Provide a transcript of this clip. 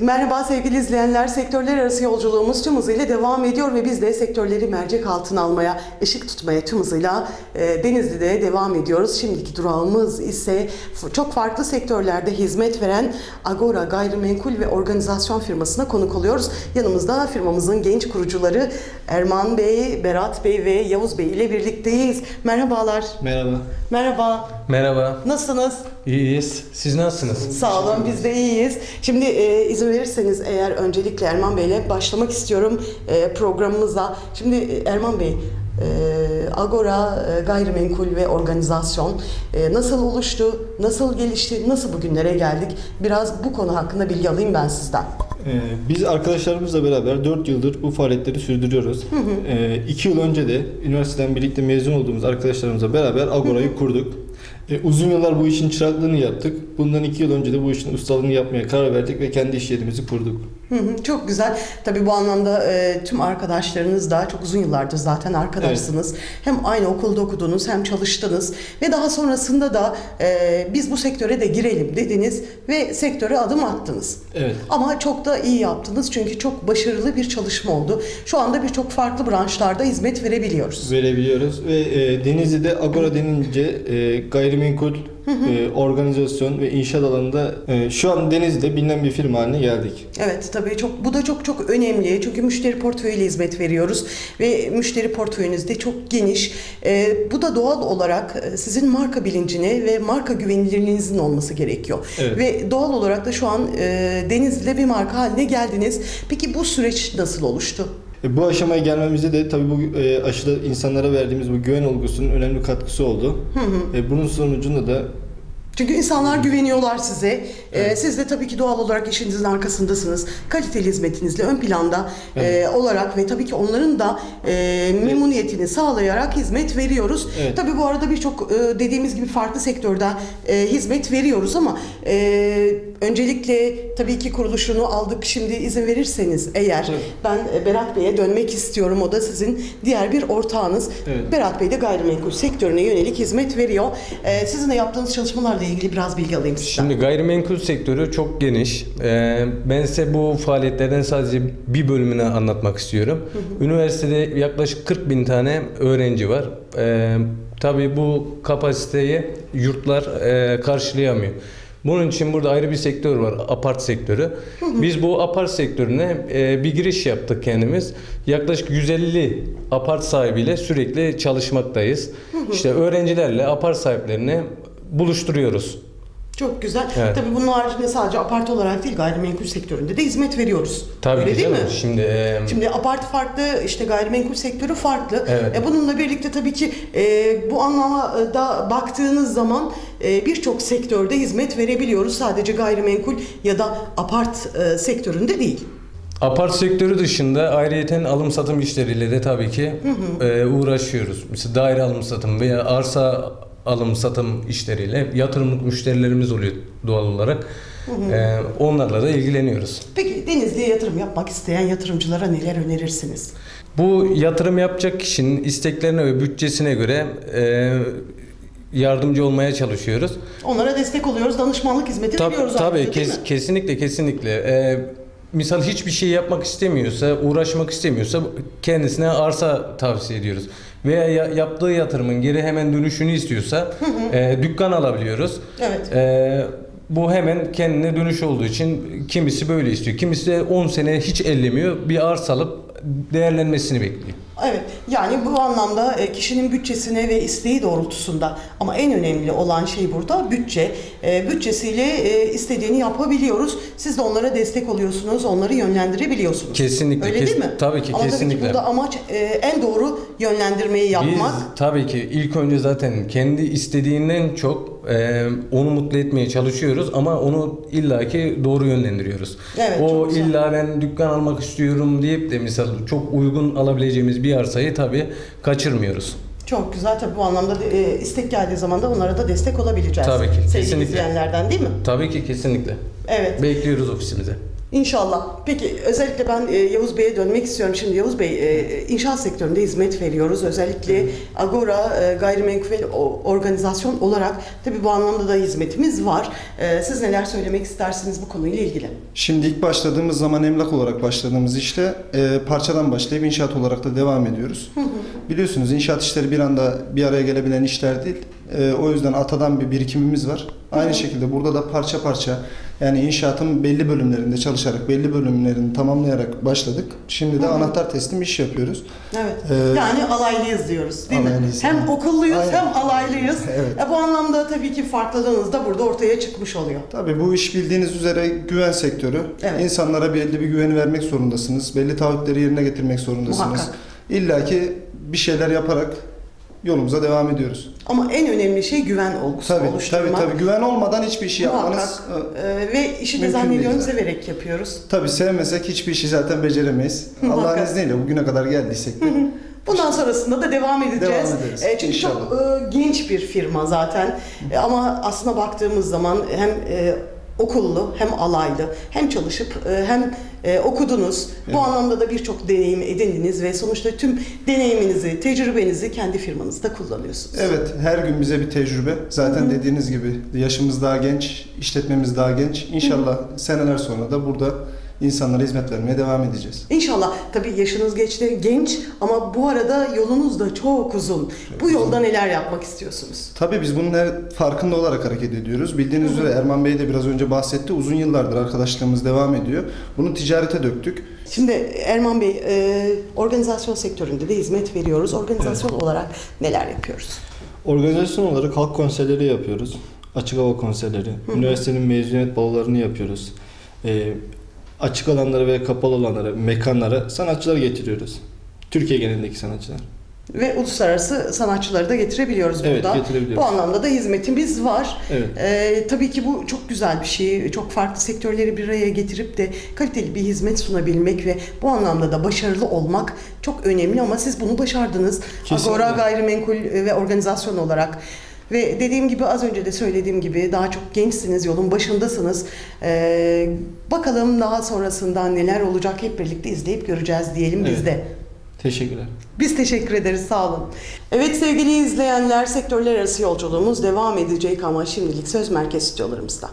Merhaba sevgili izleyenler. Sektörler arası yolculuğumuz tüm hızıyla devam ediyor ve biz de sektörleri mercek altına almaya, ışık tutmaya tüm hızıyla e, Denizli'de devam ediyoruz. Şimdiki durağımız ise çok farklı sektörlerde hizmet veren Agora Gayrimenkul ve Organizasyon firmasına konuk oluyoruz. Yanımızda firmamızın genç kurucuları Erman Bey, Berat Bey ve Yavuz Bey ile birlikteyiz. Merhabalar. Merhaba. Merhaba. Merhaba, Nasılsınız? iyiyiz. Siz nasılsınız? Sağ olun biz de iyiyiz. Şimdi e, izin verirseniz eğer öncelikle Erman Bey ile başlamak istiyorum e, programımıza. Şimdi e, Erman Bey, e, Agora e, Gayrimenkul ve Organizasyon e, nasıl oluştu, nasıl gelişti, nasıl bugünlere geldik? Biraz bu konu hakkında bilgi alayım ben sizden. Ee, biz arkadaşlarımızla beraber 4 yıldır bu faaliyetleri sürdürüyoruz. 2 yıl önce de üniversiteden birlikte mezun olduğumuz arkadaşlarımızla beraber Agora'yı kurduk. Ee, uzun yıllar bu işin çıraklığını yaptık. Bundan 2 yıl önce de bu işin ustalığını yapmaya karar verdik ve kendi iş yerimizi kurduk. Hı hı, Çok güzel. Tabii bu anlamda e, tüm arkadaşlarınız da çok uzun yıllardır zaten arkadaşsınız. Hem aynı okulda okudunuz hem çalıştınız ve daha sonrasında da e, biz bu sektöre de girelim dediniz ve sektöre adım attınız. Evet. Ama çok da iyi yaptınız çünkü çok başarılı bir çalışma oldu. Şu anda birçok farklı branşlarda hizmet verebiliyoruz. Verebiliyoruz ve e, Denizli'de Agora denince e, gayrimenkul, e, organizasyon ve inşaat alanında e, şu an Denizli'de bilinen bir firma haline geldik. Evet tabii çok bu da çok çok önemli çünkü müşteri portföyüyle hizmet veriyoruz ve müşteri portföyünüz de çok geniş. Ee, bu da doğal olarak e, sizin marka bilincine ve marka güvenilirliğinizin olması gerekiyor. Evet. Ve doğal olarak da şu an e, Denizli'de bir marka haline geldiniz. Peki bu süreç nasıl oluştu? E, Bu aşamaya gelmemizde de tabii bu e, aşıda insanlara verdiğimiz bu güven olgusunun önemli katkısı oldu. E, bunun sonucunda da Çünkü insanlar güveniyorlar size. Ee, Evet. siz de tabii ki doğal olarak işinizin arkasındasınız. Kaliteli hizmetinizle ön planda e, olarak ve tabii ki onların da e, memnuniyetini sağlayarak hizmet veriyoruz. Evet. Tabii bu arada birçok e, dediğimiz gibi farklı sektörde e, hizmet veriyoruz ama e, öncelikle tabii ki kuruluşunu aldık. Şimdi izin verirseniz eğer Tabii. ben e, Berat Bey'e dönmek istiyorum. O da sizin diğer bir ortağınız. Evet. Berat Bey de gayrimenkul sektörüne yönelik hizmet veriyor. Ee, sizin de yaptığınız çalışmalarla ilgili biraz bilgi alayım sizden. Şimdi gayrimenkul sektörü çok geniş. Ee, ben size bu faaliyetlerden sadece bir bölümünü anlatmak istiyorum. Üniversitede yaklaşık 40 bin tane öğrenci var. Ee, tabii bu kapasiteyi yurtlar e, karşılayamıyor. Bunun için burada ayrı bir sektör var, apart sektörü. Biz bu apart sektörüne e, bir giriş yaptık kendimiz. Yaklaşık 150 apart sahibiyle sürekli çalışmaktayız. İşte öğrencilerle apart sahiplerini buluşturuyoruz. Çok güzel. Evet. Tabii bunun haricinde sadece apart olarak değil gayrimenkul sektöründe de hizmet veriyoruz. Tabii Öyle değil mi? Şimdi e, Şimdi apart farklı, işte gayrimenkul sektörü farklı. Evet. E, bununla birlikte tabii ki e, bu anlamda baktığınız zaman e, birçok sektörde hizmet verebiliyoruz. Sadece gayrimenkul ya da apart e, sektöründe değil. apart sektörü dışında ayrıyeten alım satım işleriyle de tabii ki e, uğraşıyoruz. Mesela daire alım satım veya arsa alım satım işleriyle yatırımlık müşterilerimiz oluyor doğal olarak. E, onlarla da ilgileniyoruz. Peki Denizli'ye yatırım yapmak isteyen yatırımcılara neler önerirsiniz? Bu yatırım yapacak kişinin isteklerine ve bütçesine göre e, yardımcı olmaya çalışıyoruz. Onlara destek oluyoruz, danışmanlık hizmeti Tab- veriyoruz tabii ayrıca, kes- kesinlikle kesinlikle. Ee, misal hiçbir şey yapmak istemiyorsa, uğraşmak istemiyorsa kendisine arsa tavsiye ediyoruz. Veya ya- yaptığı yatırımın geri hemen dönüşünü istiyorsa e, dükkan alabiliyoruz. Evet. E, bu hemen kendine dönüş olduğu için kimisi böyle istiyor. Kimisi de 10 sene hiç ellemiyor. Bir arsa alıp değerlenmesini bekliyor. Evet, yani bu anlamda e, kişinin bütçesine ve isteği doğrultusunda ama en önemli olan şey burada bütçe. E, Bütçesiyle e, istediğini yapabiliyoruz. Siz de onlara destek oluyorsunuz, onları yönlendirebiliyorsunuz. Kesinlikle, Öyle kes- değil mi? tabii ki, ama Tabii kesinlikle. ki burada amaç en doğru yönlendirmeyi yapmak. Biz tabii ki ilk önce zaten kendi istediğinden çok e, onu mutlu etmeye çalışıyoruz ama onu illaki doğru yönlendiriyoruz. Evet, o illa ben dükkan almak istiyorum deyip de misal çok uygun alabileceğimiz bir arsayı tabii kaçırmıyoruz. Çok güzel tabii bu anlamda da, e, istek geldiği zaman da onlara da destek olabileceğiz. Tabii ki, Sevgili kesinlikle. izleyenlerden değil mi? Tabii ki kesinlikle. Evet. Bekliyoruz ofisimize. İnşallah. Peki özellikle ben e, Yavuz Bey'e dönmek istiyorum. Şimdi Yavuz Bey e, inşaat sektöründe hizmet veriyoruz. Özellikle Agora e, gayrimenkul organizasyon olarak tabii bu anlamda da hizmetimiz var. E, siz neler söylemek istersiniz bu konuyla ilgili? Şimdi ilk başladığımız zaman emlak olarak başladığımız işte e, parçadan başlayıp inşaat olarak da devam ediyoruz. Biliyorsunuz inşaat işleri bir anda bir araya gelebilen işler değil. E, o yüzden atadan bir birikimimiz var. Aynı şekilde burada da parça parça yani inşaatın belli bölümlerinde çalışarak belli bölümlerini tamamlayarak başladık. Şimdi de anahtar teslim iş yapıyoruz. Evet. Ee, yani alaylıyız diyoruz değil mi? alaylıyız, Hem evet. okulluyuz Aynen. hem alaylıyız. Evet. E, bu anlamda tabii ki farklılığınız da burada ortaya çıkmış oluyor. Tabii bu iş bildiğiniz üzere güven sektörü. Evet. İnsanlara belli bir güveni vermek zorundasınız. Belli taahhütleri yerine getirmek zorundasınız. Muhakkak. İlla ki bir şeyler yaparak yolumuza devam ediyoruz. Ama en önemli şey güven olgusu Tabii, tabii oluşturmak. tabii. Güven olmadan hiçbir işi yapmanız Muhakkak. e, ve işi de zannediyorum severek yapıyoruz. tabii sevmesek hiçbir işi zaten beceremeyiz. Allah'ın izniyle bugüne kadar geldiysek de. Bundan sonrasında da devam edeceğiz. Devam ederiz, E, çünkü çok inşallah. e, genç bir firma zaten. E, ama aslına baktığımız zaman hem e, okullu hem alaylı hem çalışıp e, hem e, okudunuz. Bu Evet. anlamda da birçok deneyim edindiniz ve sonuçta tüm deneyiminizi, tecrübenizi kendi firmanızda kullanıyorsunuz. Evet, her gün bize bir tecrübe. Zaten dediğiniz gibi yaşımız daha genç, işletmemiz daha genç. İnşallah seneler sonra da burada insanlara hizmet vermeye devam edeceğiz. İnşallah. Tabii yaşınız geçti, genç ama bu arada yolunuz da çok uzun. bu yolda neler yapmak istiyorsunuz? Tabii biz bunun her farkında olarak hareket ediyoruz. Bildiğiniz üzere Erman Bey de biraz önce bahsetti. Uzun yıllardır arkadaşlığımız devam ediyor. Bunu ticarete döktük. Şimdi Erman Bey, e, organizasyon sektöründe de hizmet veriyoruz. Organizasyon olarak neler yapıyoruz? Organizasyon olarak halk konserleri yapıyoruz. Açık hava konserleri. Üniversitenin mezuniyet balolarını yapıyoruz. Ee, açık alanlara ve kapalı alanlara, mekanlara sanatçılar getiriyoruz. Türkiye genelindeki sanatçılar. Ve uluslararası sanatçıları da getirebiliyoruz Evet, burada. getirebiliyoruz. Bu anlamda da hizmetimiz var. Evet. Ee, tabii ki bu çok güzel bir şey. Çok farklı sektörleri bir araya getirip de kaliteli bir hizmet sunabilmek ve bu anlamda da başarılı olmak çok önemli ama siz bunu başardınız. Kesinlikle. Agora Gayrimenkul ve organizasyon olarak. Ve dediğim gibi az önce de söylediğim gibi daha çok gençsiniz, yolun başındasınız. Ee, bakalım daha sonrasında neler olacak hep birlikte izleyip göreceğiz diyelim biz Evet. de. Teşekkürler. Biz teşekkür ederiz, sağ olun. Evet sevgili izleyenler, sektörler arası yolculuğumuz devam edecek ama şimdilik söz merkez stüdyolarımızda.